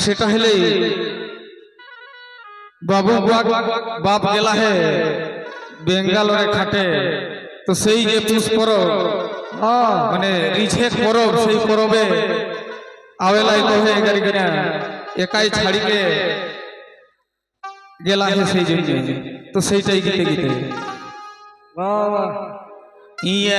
সেটা হলে বাবু বাপ গেলা হে বেঙ্গালোরে খাটে। তো সেই যে পুষ পরব মানে রিঝে পরব সেই পরবে আওয়েলাই কহে গাড়ি কিনা একাই ছাড়িকে গেলা হে সেই জন্য। তো সেইটাই গীতে গীতে। ইয়ে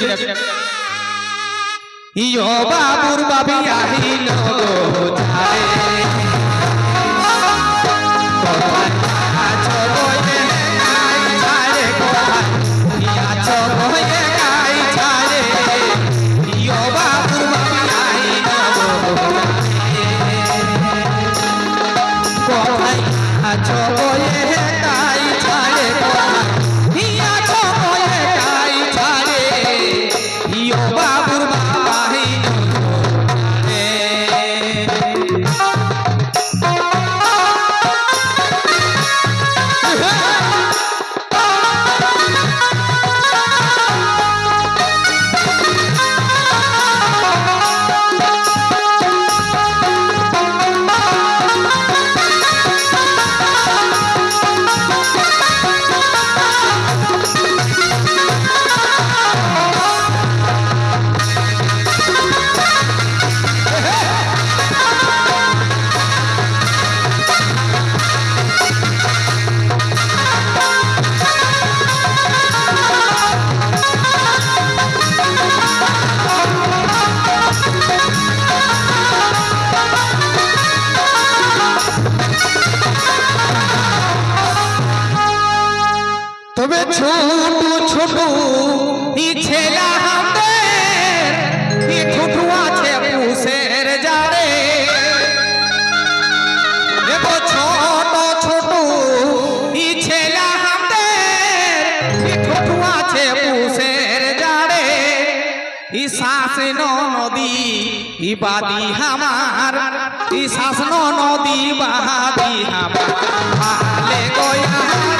সেই যে ইও বাবুর বাবি আহিল গো। ছোট ছোট ছেলা হাতের ই ঠুঠু আছে পুষের জারে। দেখো ছোট ছোট ছেলা হাতের ই ঠুঠু আছে পুষের জারে। ই শ্বাস নদী ই বাদি হামার। ই শ্বাস নদী বাদি হামার। আলে গয়া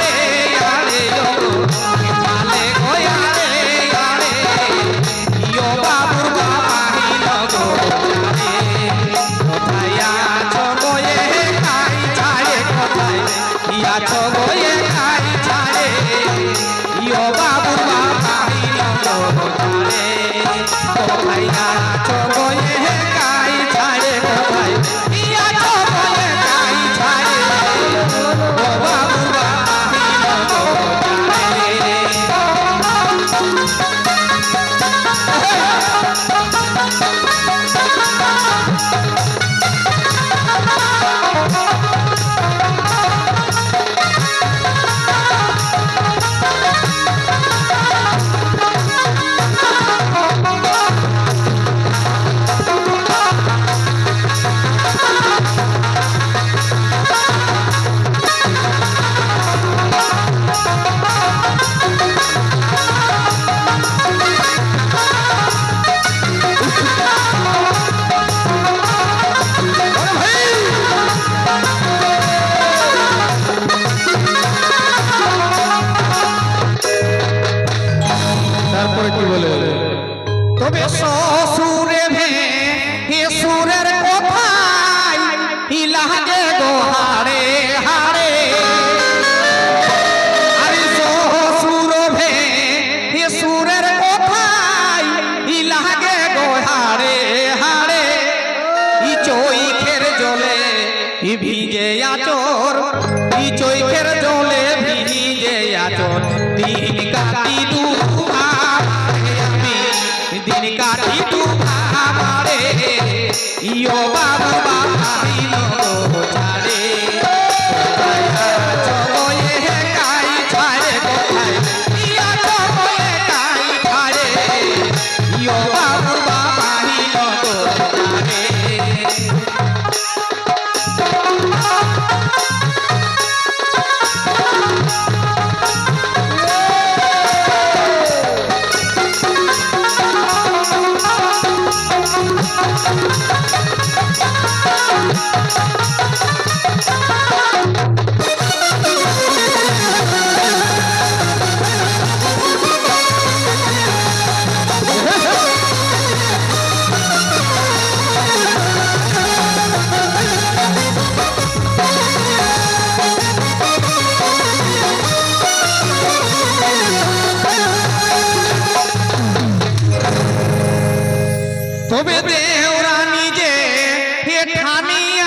শ্বশুরে ভে হে সুরের কোথায় ইলাগে গো হারে হারে। আরে শ্বশুর ভে হে সুরের কোথায় ইলাগে গো হারে হারে। ই চৈখের জলে ভিজে আচর ই চৈখের জলে ভিজে আচর। দিন কাটি দুহার ইয়ো বাবা বাবা দিল চারে ওরা নিজে হে ঠানিয়া